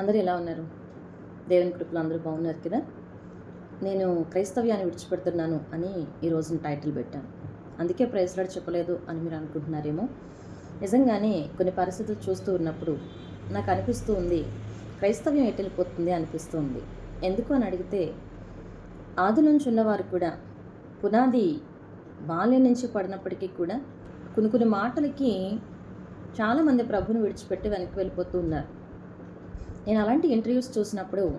అందరూ ఎలా ఉన్నారు? దేవుని కృపలు అందరూ బాగున్నారు కదా? నేను క్రైస్తవ్యాన్ని విడిచిపెడుతున్నాను అని ఈరోజు టైటిల్ పెట్టాను. అందుకే ప్రైస్లాడ్ చెప్పలేదు అని మీరు అనుకుంటున్నారేమో. నిజంగానే కొన్ని పరిస్థితులు చూస్తూ ఉన్నప్పుడు నాకు అనిపిస్తూ ఉంది క్రైస్తవ్యం ఎటు వెళ్ళిపోతుంది అనిపిస్తూ ఉంది. ఎందుకు అని అడిగితే ఆది నుంచి ఉన్నవారు కూడా పునాది బాల్యం నుంచి పడినప్పటికీ కూడా కొన్ని కొన్ని మాటలకి చాలామంది ప్రభుని విడిచిపెట్టి వెనక్కి వెళ్ళిపోతూ ఉన్నారు. నేను అలాంటి ఇంటర్వ్యూస్ చూసినప్పుడు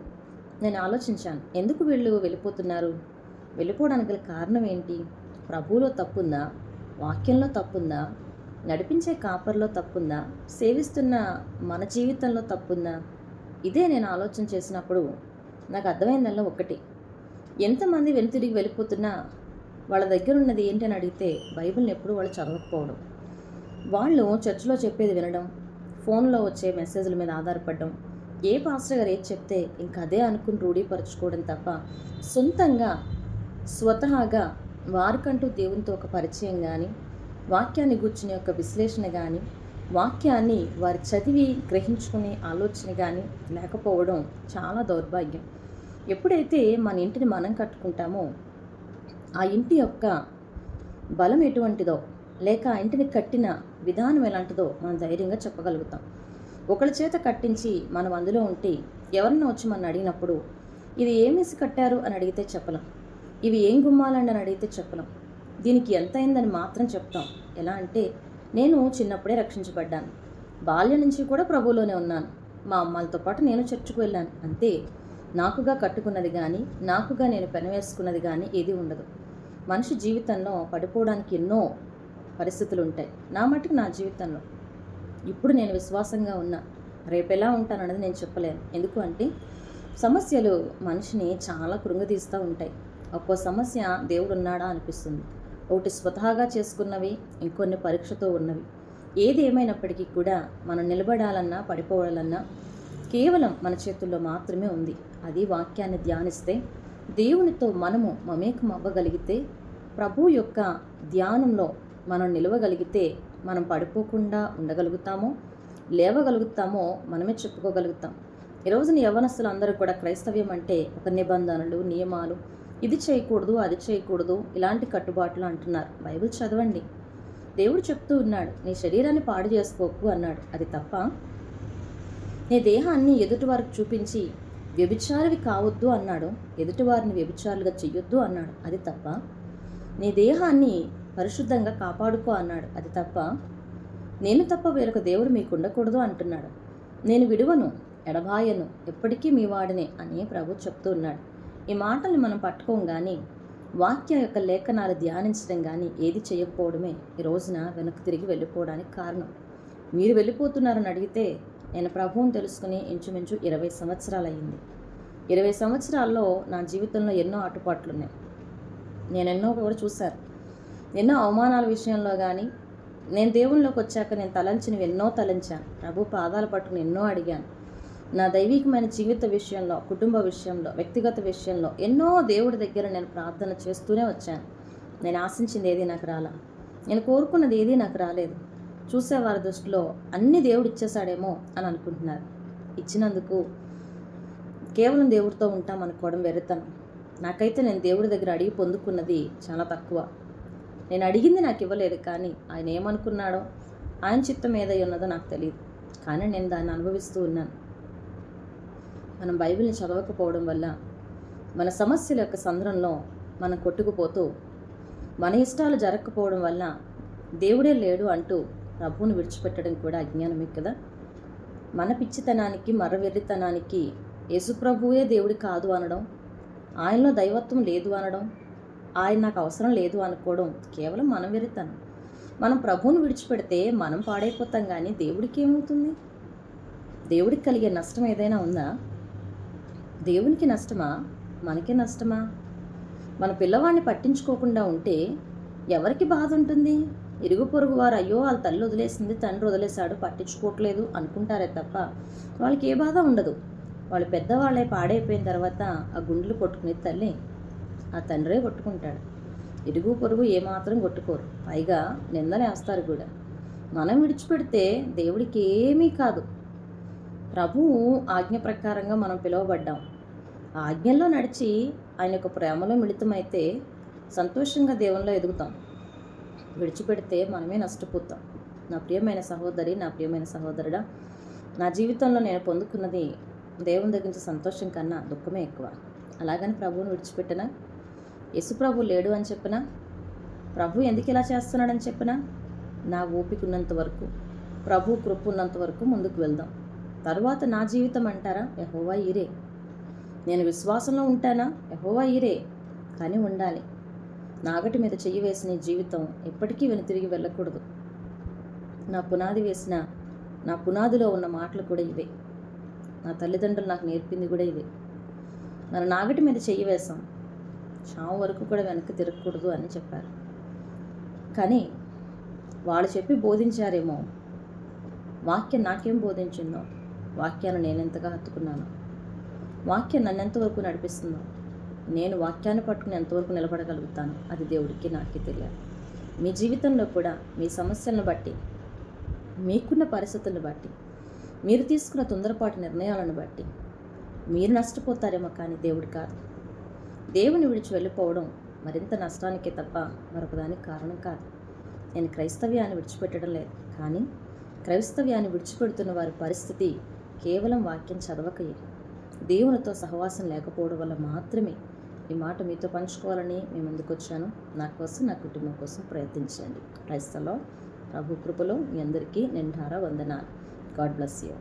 నేను ఆలోచించాను ఎందుకు వీళ్ళు వెళ్ళిపోతున్నారు? వెళ్ళిపోవడానికి గల కారణం ఏంటి? ప్రభువులో తప్పుందా? వాక్యంలో తప్పుందా? నడిపించే కాపర్లో తప్పుందా? సేవిస్తున్న మన జీవితంలో తప్పుందా? ఇదే నేను ఆలోచన చేసినప్పుడు నాకు అర్థమైందల్లా ఒకటి ఎంతమంది వెనుతిరిగి వెళ్ళిపోతున్నా వాళ్ళ దగ్గర ఉన్నది ఏంటని అడిగితే బైబిల్ని ఎప్పుడు వాళ్ళు చదవకపోవడం. వాళ్ళు చర్చిలో చెప్పేది వినడం ఫోన్లో వచ్చే మెసేజ్ల మీద ఆధారపడడం ఏ పాస్టర్ గారు ఏది చెప్తే ఇంక అదే అనుకుని రూఢీపరచుకోవడం తప్ప సొంతంగా స్వతహాగా వారికంటూ దేవునితో ఒక పరిచయం కానీ వాక్యాన్ని కూర్చునే ఒక విశ్లేషణ కానీ వాక్యాన్ని వారి చదివి గ్రహించుకునే ఆలోచన కానీ లేకపోవడం చాలా దౌర్భాగ్యం. ఎప్పుడైతే మన ఇంటిని మనం కట్టుకుంటామో ఆ ఇంటి యొక్క బలం ఎటువంటిదో లేక ఆ ఇంటిని కట్టిన విధానం ఎలాంటిదో మనం ధైర్యంగా చెప్పగలుగుతాం. ఒకళ్ళ చేత కట్టించి మనం అందులో ఉంటే ఎవరన్నా వచ్చి మనం అడిగినప్పుడు ఇది ఏమేసి కట్టారు? అని అడిగితే చెప్పలేం. ఇవి ఏం గుమ్మాలండి? అని అడిగితే చెప్పలేం. దీనికి ఎంత అయిందని మాత్రం చెప్తాం. ఎలా అంటే నేను చిన్నప్పుడే రక్షించబడ్డాను. బాల్యం నుంచి కూడా ప్రభువులోనే ఉన్నాను. మా అమ్మాలతో పాటు నేను చర్చికి వెళ్ళాను. అంతే. నాకుగా కట్టుకున్నది కానీ నాకుగా నేను పెనవేసుకున్నది కానీ ఏది ఉండదు. మనిషి జీవితంలో పడిపోవడానికి ఎన్నో పరిస్థితులు ఉంటాయి నా మటుకు నా జీవితంలో. ఇప్పుడు నేను విశ్వాసంగా ఉన్నా రేపు ఎలా ఉంటానన్నది నేను చెప్పలేను. ఎందుకు అంటే సమస్యలు మనిషిని చాలా కృంగదీస్తూ ఉంటాయి. ఒక్కో సమస్య దేవుడు ఉన్నాడా అనిపిస్తుంది. ఒకటి స్వతహాగా చేసుకున్నవి ఇంకొన్ని పరీక్షతో ఉన్నవి. ఏది ఏమైనప్పటికీ కూడా మనం నిలబడాలన్నా పడిపోవాలన్నా కేవలం మన చేతుల్లో మాత్రమే ఉంది. అది వాక్యాన్ని ధ్యానిస్తే దేవునితో మనము మమేకం అవ్వగలిగితే ప్రభు యొక్క ధ్యానంలో మనం నిలవగలిగితే మనం పడిపోకుండా ఉండగలుగుతామో లేవగలుగుతామో మనమే చెప్పుకోగలుగుతాం. ఈ రోజున యవనస్తులు అందరూ కూడా క్రైస్తవ్యం అంటే ఒక నిబంధనలు నియమాలు. ఇది చేయకూడదు అది చేయకూడదు ఇలాంటి కట్టుబాట్లు అంటున్నారు. బైబిల్ చదవండి. దేవుడు చెప్తూ ఉన్నాడు నీ శరీరాన్ని పాడు చేసుకోకు అన్నాడు. అది తప్ప నీ దేహాన్ని ఎదుటివారికి చూపించి వ్యభిచారివి కావద్దు అన్నాడు. ఎదుటివారిని వ్యభిచారులుగా చెయ్యొద్దు అన్నాడు. అది తప్ప నీ దేహాన్ని పరిశుద్ధంగా కాపాడుకో అన్నాడు. అది తప్ప నేను తప్ప వేరొక దేవుడు మీకు ఉండకూడదు అంటున్నాడు. నేను విడువను ఎడబాయను ఎప్పటికీ మీ వాడినే అని ప్రభు చెప్తూ ఉన్నాడు. ఈ మాటల్ని మనం పట్టుకోం కానీ వాక్యం యొక్క లేఖనాలు ధ్యానించడం కానీ ఏది చేయకపోవడమే ఈ రోజున వెనక్కి తిరిగి వెళ్ళిపోవడానికి కారణం. మీరు వెళ్ళిపోతున్నారని అడిగితే నేను ప్రభువుని తెలుసుకుని ఇంచుమించు ఇరవై సంవత్సరాలు అయ్యింది ఇరవై సంవత్సరాల్లో నా జీవితంలో ఎన్నో అటుపాట్లున్నాయి. నేను ఎన్నో కూడా చూశాను. ఎన్నో అవమానాల విషయంలో కానీ నేను దేవుళ్ళలోకి వచ్చాక నేను తలంచినవి ఎన్నో తలంచాను. ప్రభు పాదాలు పట్టుకుని ఎన్నో అడిగాను. నా దైవికమైన జీవిత విషయంలో కుటుంబ విషయంలో వ్యక్తిగత విషయంలో ఎన్నో దేవుడి దగ్గర నేను ప్రార్థన చేస్తూనే వచ్చాను. నేను ఆశించింది ఏది నాకు రాలా. నేను కోరుకున్నది ఏది నాకు రాలేదు. చూసేవారి దృష్టిలో అన్ని దేవుడు ఇచ్చేసాడేమో అని అనుకుంటున్నారు. ఇచ్చినందుకు కేవలం దేవుడితో ఉంటాం అనుకోవడం వెరుతనం నాకైతే నేను దేవుడి దగ్గర అడిగి పొందుకున్నది చాలా తక్కువ. నేను అడిగింది నాకు ఇవ్వలేదు కానీ ఆయన ఏమనుకున్నాడో ఆయన చిత్తం ఏదై ఉన్నదో నాకు తెలియదు కానీ నేను దాన్ని అనుభవిస్తూ ఉన్నాను. మనం బైబిల్ని చదవకపోవడం వల్ల మన సమస్యల యొక్క సంద్రంలో మనం కొట్టుకుపోతూ మన ఇష్టాలు జరగకపోవడం వల్ల దేవుడే లేడు అంటూ ప్రభువును విడిచిపెట్టడం కూడా అజ్ఞానమే కదా? మన పిచ్చితనానికి మరవెర్రితనానికి యేసుప్రభువే దేవుడు కాదు అనడం ఆయనలో దైవత్వం లేదు అనడం ఆయన నాకు అవసరం లేదు అనుకోవడం కేవలం మనం వెరితనం మనం ప్రభువుని విడిచిపెడితే మనం పాడైపోతాం కానీ దేవుడికి ఏమవుతుంది? దేవుడికి కలిగే నష్టం ఏదైనా ఉందా? దేవునికి నష్టమా? మనకే నష్టమా? మన పిల్లవాడిని పట్టించుకోకుండా ఉంటే ఎవరికి బాధ ఉంటుంది? ఇరుగు పొరుగు వారు అయ్యో వాళ్ళ తల్లి వదిలేసింది తండ్రి వదిలేశాడు పట్టించుకోవట్లేదు అనుకుంటారే తప్ప వాళ్ళకి ఏ బాధ ఉండదు. వాళ్ళు పెద్దవాళ్ళే పాడైపోయిన తర్వాత ఆ గుండెలు కొట్టుకునే తల్లి ఆ తండ్రే కొట్టుకుంటాడు. ఇరుగు పొరుగు ఏమాత్రం కొట్టుకోరు. పైగా నిందలేస్తారు కూడా. మనం విడిచిపెడితే దేవుడికి ఏమీ కాదు. ప్రభువు ఆజ్ఞ ప్రకారంగా మనం పిలువబడ్డాం. ఆజ్ఞల్లో నడిచి ఆయన యొక్క ప్రేమలో మిళితమైతే సంతోషంగా దేవునిలో ఎదుగుతాం. విడిచిపెడితే మనమే నష్టపోతాం. నా ప్రియమైన సహోదరి నా ప్రియమైన సహోదరుడా నా జీవితంలో నేను పొందుకున్నది దేవుని దగ్గర సంతోషం కన్నా దుఃఖమే ఎక్కువ. అలాగని ప్రభువుని విడిచిపెట్టినా యశుప్రభు లేడు అని చెప్పినా? ప్రభు ఎందుకు ఇలా చేస్తున్నాడని చెప్పినా? నా ఓపిక ఉన్నంత వరకు ప్రభు కృప ఉన్నంత వరకు ముందుకు వెళ్దాం. తర్వాత నా జీవితం అంటారా? యహోవా ఈరే. నేను విశ్వాసంలో ఉంటానా? యహోవా ఈరే. కానీ ఉండాలి. నాగటి మీద చెయ్యి వేసిన జీవితం ఎప్పటికీ వెనుతిరిగి వెళ్ళకూడదు. నా పునాది వేసిన నా పునాదిలో ఉన్న మాటలు కూడా ఇవే. నా తల్లిదండ్రులు నాకు నేర్పింది కూడా ఇదే మన నాగటి మీద చెయ్యి వేసాం చావు వరకు కూడా వెనక్కి తిరగకూడదు అని చెప్పారు. కానీ వాళ్ళు చెప్పి బోధించారేమో. వాక్యం నాకేం బోధించిందో? వాక్యాన్ని నేను ఎంతగా హత్తుకున్నాను? వాక్యం నన్ను ఎంతవరకు నడిపిస్తుందో? నేను వాక్యాన్ని పట్టుకుని ఎంతవరకు నిలబడగలుగుతాను? అది దేవుడికి నాకే తెలియాలి. మీ జీవితంలో కూడా మీ సమస్యలను బట్టి మీకున్న పరిస్థితులను బట్టి మీరు తీసుకున్న తొందరపాటు నిర్ణయాలను బట్టి మీరు నష్టపోతారేమో కానీ దేవుడు కాదు. దేవుని విడిచి వెళ్ళిపోవడం మరింత నష్టానికే తప్ప మరొకదానికి కారణం కాదు. నేను క్రైస్తవ్యాన్ని విడిచిపెట్టడం లేదు. కానీ క్రైస్తవ్యాన్ని విడిచిపెడుతున్న వారి పరిస్థితి కేవలం వాక్యం చదవకయే. దేవునితో సహవాసం లేకపోవడం వల్ల మాత్రమే ఈ మాట మీతో పంచుకోవాలని మీ ముందుకు వచ్చాను. నా కోసం నా కుటుంబం కోసం ప్రయత్నించండి. క్రైస్తలో ప్రభు కృపలో మీ అందరికీ నిండారా వందనాలు. God bless you.